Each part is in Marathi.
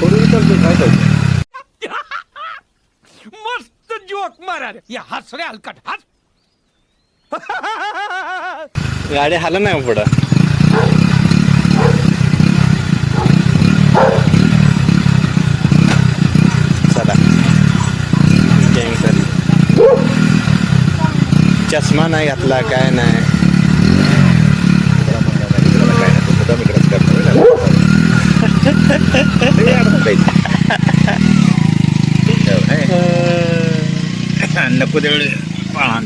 काय मस्त जोक मारा रे या हस रे हलकट हस. गाडी हाला नाही पुढं. चला. गँग सर चष्मा नाही घातला काय नाही काय नाही तुझं दम इकडंच करणार नको तेवढे पाळा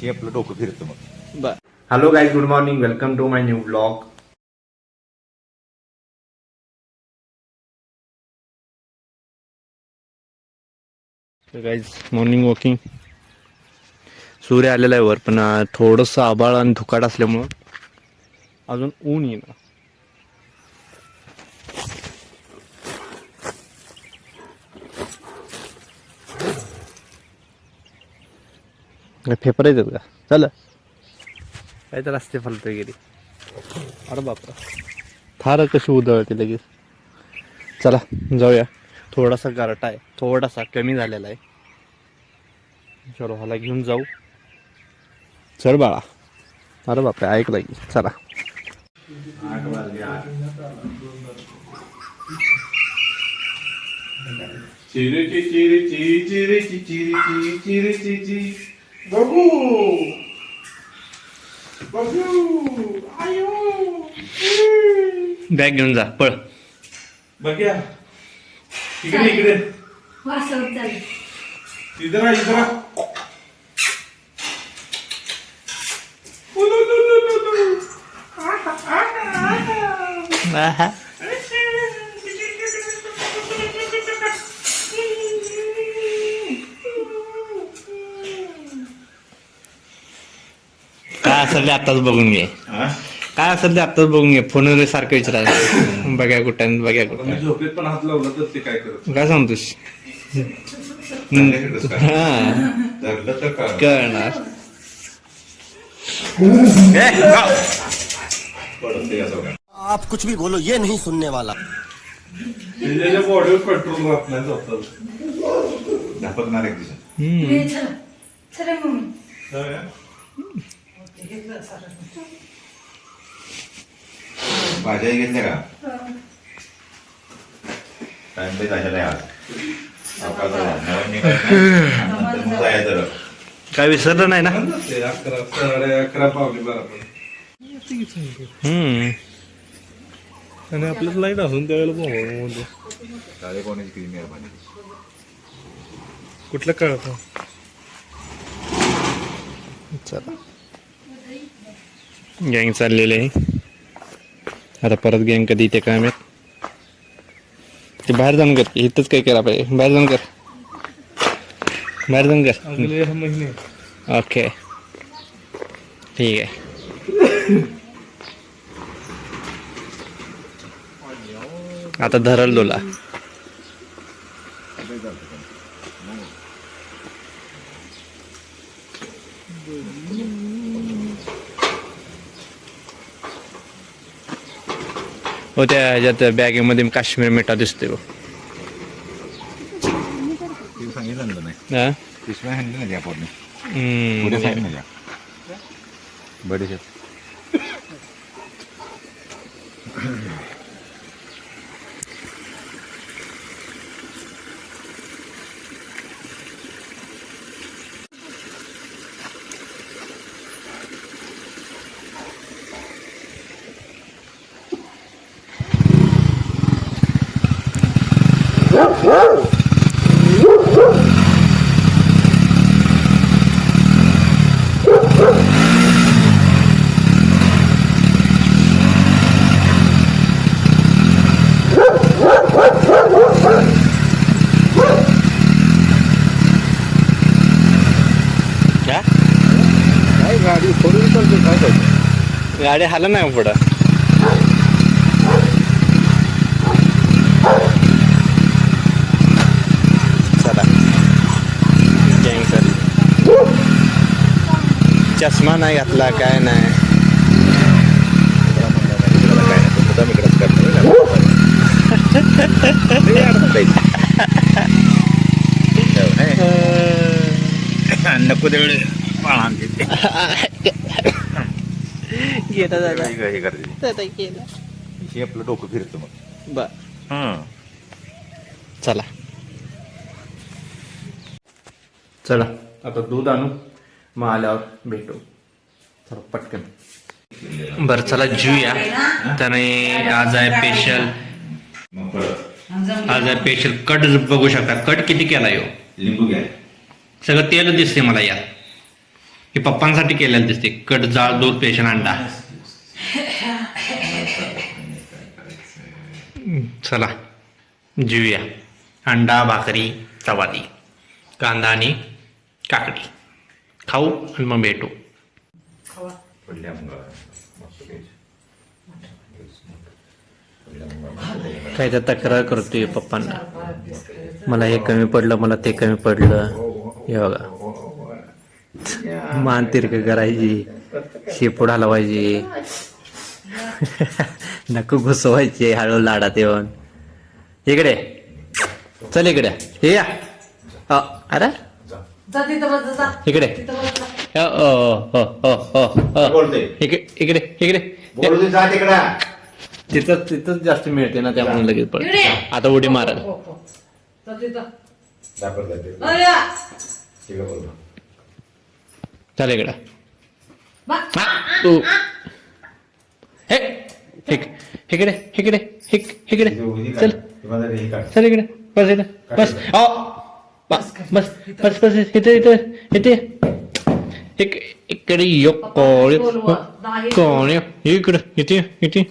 हे आपलं डोकं फिरतो मग hello guys good morning. Welcome to my new blog. Guys morning walking सूर्य आलेला आहे वर पण थोडंसं आबाळ आणि धुकाट असल्यामुळं अजून ऊन येणार येतात का? चल. काय तर असते फालतू वगैरे अरे बापरा. थार कशी उधळते लगेच. चला जाऊया. थोडासा गारटा आहे. थोडासा कमी झालेला आहे. चलो ह्याला घेऊन जाऊ. चल बाळा. अरे बापरे ऐकलं की. चला. चिरिची चिरिची चिरिची चिरिची चिरिची ची. बघू. बघू. आयो. बॅग घेऊन जा पळ. बघ्या. इकडे इकडे. वासव चालेल. इधर आ, इधर आ. काय असेल ते आत्ताच बघून घे हा? काय असेल ते आत्ताच बघून घे फोनवर सारखं विचारायचं बघा कुठं बघा कुठं झोपेत पण हात लावला तर ते काय करत काय सांगतोस? हा कळणार. आप कुछ भी बोलो ये नहीं सुनने वाला। त्याच्या बॉडीवर कंट्रोल राहत नाही स्वतः एक दिवसात घेतल्या का? टाइम आज. नंतर मग जायचं काय विसरलं नाही ना? ते अकरा साडे अकरा पावणे बारा हम्म। आणि आपल्याच लाइट असून त्यावेळेला म्हणजे. किती मेहरबानी कुठलं कळत चला. गँग चाललेले आहे. आता परत गँग कधी इथे काय माहीत? ते बाहेर जाऊन कर. इथंच काय करा पाहिजे. बाहेर जाऊन कर. बाहेर जाऊन कर. अगले महिने. ओके ठीक आहे. आता धरल तुला. हो त्या ह्याच्यात बॅगेमध्ये काश्मीर मिठा दिसतोय बघ. गाडी हाल नाही पुढं. चष्मा नाही घातला काय नाही. नको तेवढे हे हे हे आपलं डोकं फिरतं मग. बर. हं. चला. चला आता दूध आणू. मग आल्यावर भेटू. चला पटकन. बरं चला जीवया त्याने आज आहे स्पेशल मग परत आज आहे स्पेशल कट बघू शकता. कट किती केला यो? लिंबू घ्या. सगळं तेल दिसते मला यात. हे पप्पांसाठी केलेलं दिसते कट जाळ दूध स्पेशल अंडा. चला जीवया. अंडा भाकरी चपाती कांदा आणि काकडी. खाऊ आणि मग भेटू. काय तर तक्रार करतोय पप्पांना. मला हे कमी पडलं मला ते कमी पडलं. हे बघा. मान तिरक करायची. शेपूड हलवायची. नको घुसवायचे हळू लाडात येऊन इकडे. चल इकडे. हे या. अ, अरे? इकडे. इकडे इकडे इकडे. बोलू दे जा तिकडा. तिथं तिथंच जास्त मिळते ना त्यामुळे लगेच पड इकडे. आता उडी मारल. हो, हो. आहे बोलतो. चल इकडे. हा, तू हे इक- इकडे इकडे इक- इकडे चल हे चल इकडे बस इथे बस आओ बस बस बस बस इथे इथे इथे इक इकडे यो कोळी. कोणी इकडे इथे इथे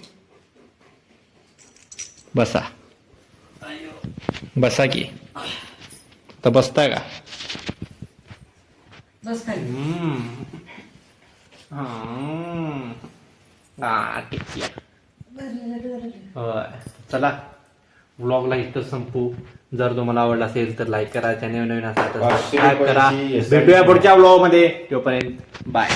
बसा बसा की तर बसता का बस खाली हा ठीक आहे होय. चला. व्लॉगला इथं संपू. जर तुम्हाला आवडला असेल तर लाईक करा. चॅनल नवीन असेल तर सबस्क्राईब करा. भेटूया पुढच्या व्लॉगमध्ये तोपर्यंत बाय